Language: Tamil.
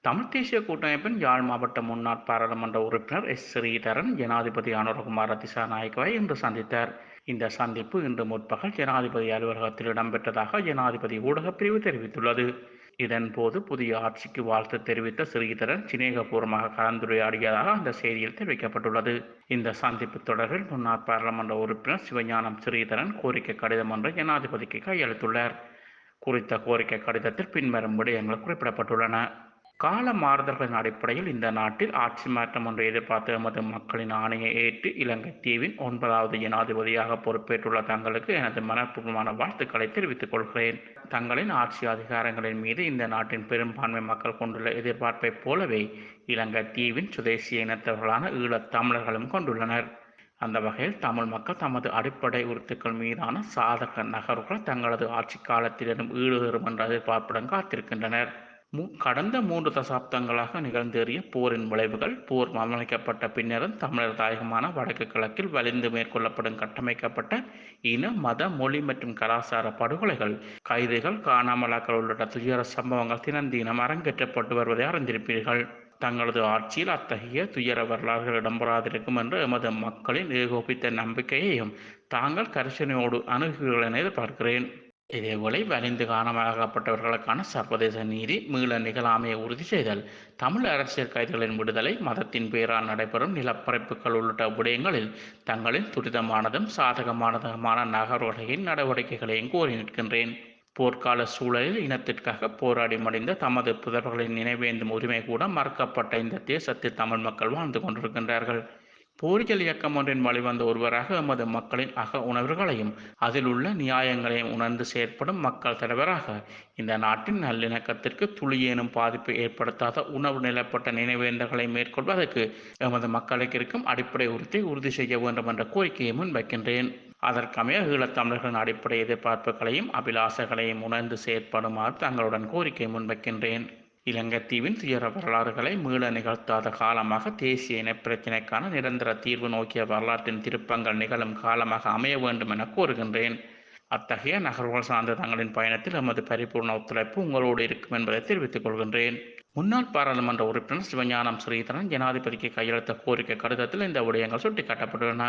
தமிழ் தேசிய கூட்டமைப்பின் யாழ் மாவட்ட முன்னாள் பாராளுமன்ற உறுப்பினர் எஸ். ஸ்ரீதரன் ஜனாதிபதி அனுரகுமார திசாநாயக்கவை இன்று சந்தித்தார். இந்த சந்திப்பு இன்று முற்பகல் ஜனாதிபதி அலுவலகத்தில் இடம்பெற்றதாக ஜனாதிபதி ஊடகப் பிரிவு தெரிவித்துள்ளது. இதன்போது புதிய ஆட்சிக்கு வாழ்த்து தெரிவித்த ஸ்ரீதரன் சிநேகபூர்வமாக கலந்துரையாடியதாக அந்த செய்தியில் தெரிவிக்கப்பட்டுள்ளது. இந்த சந்திப்பு தொடரில் முன்னாள் பாராளுமன்ற உறுப்பினர் சிவஞானம் ஸ்ரீதரன் கோரிக்கை கடிதம் ஒன்றை ஜனாதிபதிக்கு கையளித்துள்ளார். குறித்த கோரிக்கை கடிதத்தில் பின்வரும் விடயங்கள் குறிப்பிடப்பட்டுள்ளன. கால மாறுதல்களின் அடிப்படையில் இந்த நாட்டில் ஆட்சி மாற்றம் ஒன்றை எதிர்பார்த்து எமது மக்களின் ஆணையை ஏற்று இலங்கை தீவின் ஒன்பதாவது ஜனாதிபதியாக பொறுப்பேற்றுள்ள தங்களுக்கு எனது மனப்பூர்வமான வாழ்த்துக்களை தெரிவித்துக் கொள்கிறேன். தங்களின் ஆட்சி அதிகாரங்களின் மீது இந்த நாட்டின் பெரும்பான்மை மக்கள் கொண்டுள்ள எதிர்பார்ப்பைப் போலவே இலங்கை தீவின் சுதேசிய இனத்தவர்களான ஈழத் தமிழர்களும் கொண்டுள்ளனர். அந்த வகையில் தமிழ் மக்கள் தமது அடிப்படை உறுத்துக்கள் மீதான சாதக நகர்வுகள் தங்களது ஆட்சி காலத்திலும் ஈடுபெறும் என்ற எதிர்பார்ப்புடன் காத்திருக்கின்றனர். கடந்த மூன்று தசாப்தங்களாக நிகழ்ந்தேறிய போரின் விளைவுகள் போர் மரணிக்கப்பட்ட பின்னரும் தமிழர் தாயகமான வடக்கு கிழக்கில் வலிந்து மேற்கொள்ளப்படும் கட்டமைக்கப்பட்ட இன மத மொழி மற்றும் கலாச்சார படுகொலைகள் கைதுகள் காணாமலாக்கள் உள்ளிட்ட துயர சம்பவங்கள் தினந்தீனம் அரங்கேற்றப்பட்டு வருவதை அறிந்திருப்பீர்கள். தங்களது ஆட்சியில் அத்தகைய துயர வரலாறுகள் இடம்பெறாதிருக்கும் என்று எமது மக்களின் ஏகோபித்த நம்பிக்கையையும் தாங்கள் கரிசனையோடு அணுகுகிறீர்கள் என எதிர்பார்க்கிறேன். இதேபோல வலிந்து காணாமலாகப்பட்டவர்களுக்கான சர்வதேச நீதி மீள நிகழாமையை உறுதி செய்தல் தமிழ் அரசியல் கைதிகளின் விடுதலை மதத்தின் பெயரால் நடைபெறும் நிலப்பரப்புகள் உள்ளிட்ட விடயங்களில் தங்களின் துரிதமானதும் சாதகமானதுமான நகர்வுகளின் நடவடிக்கைகளையும் கோரி நிற்கின்றேன். போர்க்கால சூழலில் இனத்திற்காக போராடி மடிந்த தமது புதர்களின் நினைவேந்தும் உரிமை கூட மறக்கப்பட்ட இந்த தேசத்தில் தமிழ் மக்கள் வாழ்ந்து கொண்டிருக்கின்றார்கள். போரியல் இயக்கம் ஒன்றின் வழிவந்த ஒருவராக எமது மக்களின் அக உணர்வுகளையும் அதில் உள்ள நியாயங்களையும் உணர்ந்து செயற்படும் மக்கள் தலைவராக இந்த நாட்டின் நல்லிணக்கத்திற்கு துளியேனும் பாதிப்பு ஏற்படுத்தாத உணவு நிலப்பட்ட நினைவேந்தர்களை மேற்கொள்வதற்கு எமது மக்களுக்கு இருக்கும் அடிப்படை உறுதி உறுதி செய்ய வேண்டும் என்ற கோரிக்கையை முன்வைக்கின்றேன். அதற்கமைய ஈழத்தமிழர்களின் அடிப்படை எதிர்பார்ப்புகளையும் அபிலாசைகளையும் உணர்ந்து செயற்படுமாறு தங்களுடன் கோரிக்கை முன்வைக்கின்றேன். இலங்கைத்தீவின் துயர வரலாறுகளை மீள நிகழ்த்தாத காலமாக தேசிய இனப்பிரச்சினைக்கான நிரந்தர தீர்வு நோக்கிய வரலாற்றின் திருப்பங்கள் நிகழும் காலமாக அமைய வேண்டும் என கோருகின்றேன். அத்தகைய நகர்வுகள் சார்ந்த தங்களின் பயணத்தில் எமது பரிபூர்ண ஒத்துழைப்பு உங்களோடு இருக்கும் என்பதை தெரிவித்துக் கொள்கின்றேன். முன்னாள் பாராளுமன்ற உறுப்பினர் சிவஞானம் ஸ்ரீதரன் ஜனாதிபதிக்கு கையெழுத்த கோரிக்கை கடிதத்தில் இந்த விடயங்கள் சுட்டிக்காட்டப்பட்டுள்ளன.